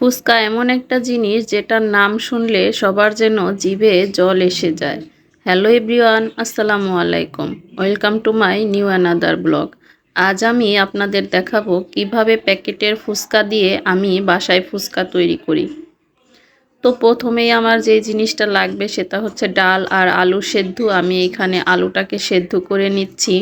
ফুচকা এমন একটা জিনিস যেটার নাম শুনলে সবার যেন জিভে জল এসে যায়। হ্যালো এভরিওয়ান, আসসালামু আলাইকুম। Welcome to my new another blog. আজ আমি আপনাদের দেখাবো কীভাবে প্যাকেটের ফুচকা দিয়ে আমি বাসায় ফুচকা তৈরি করি। তো প্রথমেই আমার যে জিনিসটা লাগবে সেটা হচ্ছে ডাল আর আলু সেদ্ধ। আমি এখানে আলুটাকে সেদ্ধ করে নিচ্ছি।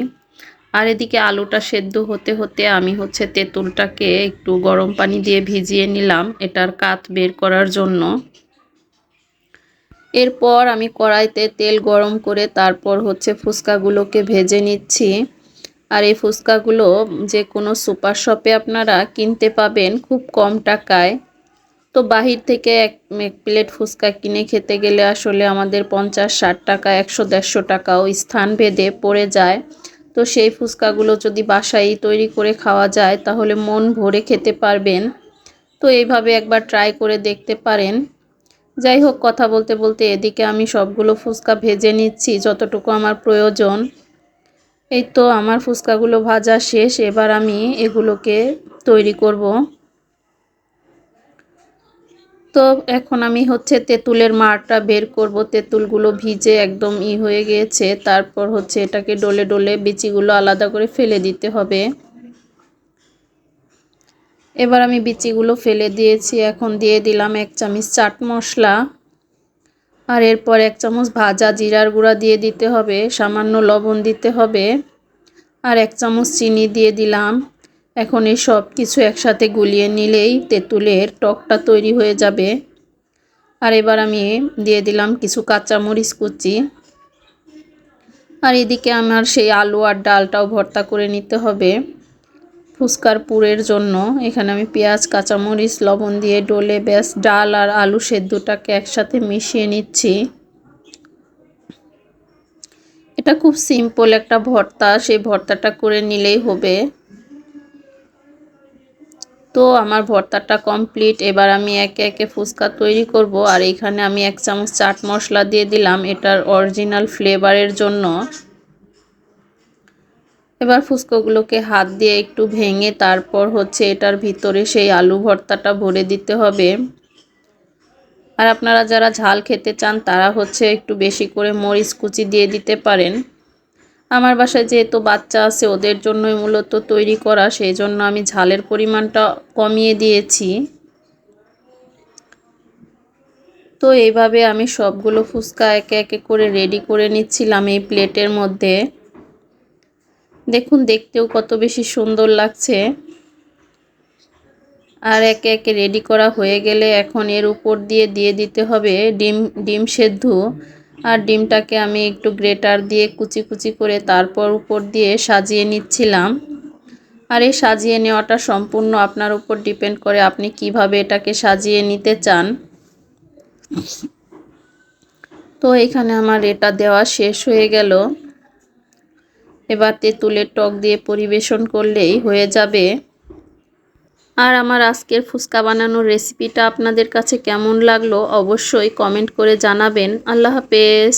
আর এদিকে আলুটা সেদ্ধ হতে হতে আমি হচ্ছে তেঁতুলটাকে একটু গরম পানি দিয়ে ভিজিয়ে নিলাম এটার কাত বের করার জন্য। এরপর আমি কড়াইতে তেল গরম করে তারপর হচ্ছে ফুচকাগুলোকে ভেজে নিচ্ছি। আর এই ফুচকাগুলো যে কোনো সুপার শপে আপনারা কিনতে পাবেন খুব কম টাকায়। তো বাহির থেকে এক এক প্লেট ফুচকা কিনে খেতে গেলে আসলে আমাদের পঞ্চাশ, ষাট টাকা, একশো, দেড়শো টাকাও স্থান ভেদে পড়ে যায়। তো সেই ফুচকাগুলো যদি বাসায় তৈরি করে খাওয়া যায়, তাহলে মন ভরে খেতে পারবেন। তো এইভাবে একবার ট্রাই করে দেখতে পারেন। যাই হোক, কথা বলতে বলতে এদিকে আমি সবগুলো ফুচকা ভেজে নিচ্ছি, যতটুকু আমার প্রয়োজন। এই তো আমার ফুচকাগুলো ভাজা শেষ, এবার আমি এগুলোকে তৈরি করব। তো এখন আমি হচ্ছে তেঁতুলের মারটা বের করব। তেঁতুলগুলো ভিজে একদম ই হয়ে গিয়েছে তারপর হচ্ছে এটাকে ডলে ডলে বিচিগুলো আলাদা করে ফেলে দিতে হবে। এবার আমি বিচিগুলো ফেলে দিয়েছি। এখন দিয়ে দিলাম এক চামচ চাট মশলা। আর এরপর এক চামচ ভাজা জিরার গুঁড়া দিয়ে দিতে হবে। সামান্য লবণ দিতে হবে। আর এক চামচ চিনি দিয়ে দিলাম। এখন এই সব কিছু একসাথে গুলিয়ে নিলেই তেঁতুলের টকটা তৈরি হয়ে যাবে। আর এবার আমি দিয়ে দিলাম কিছু কাঁচামরিচ কুচি। আর এদিকে আমার সেই আলু আর ডালটাও ভর্তা করে নিতে হবে ফুচকার পুরের জন্য। এখানে আমি পেঁয়াজ, কাঁচামরিচ, লবণ দিয়ে ডলে ব্যাস ডাল আর আলু সেদ্ধটাকে একসাথে মিশিয়ে নিচ্ছি। এটা খুব সিম্পল একটা ভর্তা, সেই ভর্তাটা করে নিলেই হবে। তো আমার ভর্তাটা কমপ্লিট এবার আমি একে একে ফুচকা তৈরি করব। আর এখানে আমি এক চামচ চাট মশলা দিয়ে দিলাম এটার অরিজিনাল ফ্লেভারের জন্য। এবার ফুচকাগুলোকে হাত দিয়ে একটু ভেঙে তারপর হচ্ছে এটার ভিতরে সেই আলু ভর্তাটা ভরে দিতে হবে। আর আপনারা যারা ঝাল খেতে চান তারা হচ্ছে একটু বেশি করে মরিচ কুচি দিয়ে দিতে পারেন। আমার বাসায় যেহেতু বাচ্চা আছে, ওদের জন্যই মূলত তৈরি করা সেই জন্য আমি ঝালের পরিমাণটা কমিয়ে দিয়েছি। তো এইভাবে আমি সবগুলো ফুচকা একে একে করে রেডি করে নিচ্ছিলাম এই প্লেটের মধ্যে। দেখুন, দেখতেও কত বেশি সুন্দর লাগছে। আর একে একে রেডি করা হয়ে গেলে এখন এর উপর দিয়ে দিয়ে দিতে হবে ডিম ডিম সেদ্ধ। আর ডিমটাকে আমি একটু গ্রেটার দিয়ে কুচি কুচি করে তারপর উপর দিয়ে সাজিয়ে নিচ্ছিলাম। আর এই সাজিয়ে নেওয়াটা সম্পূর্ণ আপনার উপর ডিপেন্ড করে আপনি কীভাবে এটাকে সাজিয়ে নিতে চান। তো এখানে আমার এটা দেওয়া শেষ হয়ে গেল। এবার তেঁতুলের টক দিয়ে পরিবেশন করলেই হয়ে যাবে। আর আমার আজকের ফুচকা বানানোর রেসিপিটা আপনাদের কাছে কেমন লাগল অবশ্যই কমেন্ট করে জানাবেন। আল্লাহ হাফেজ।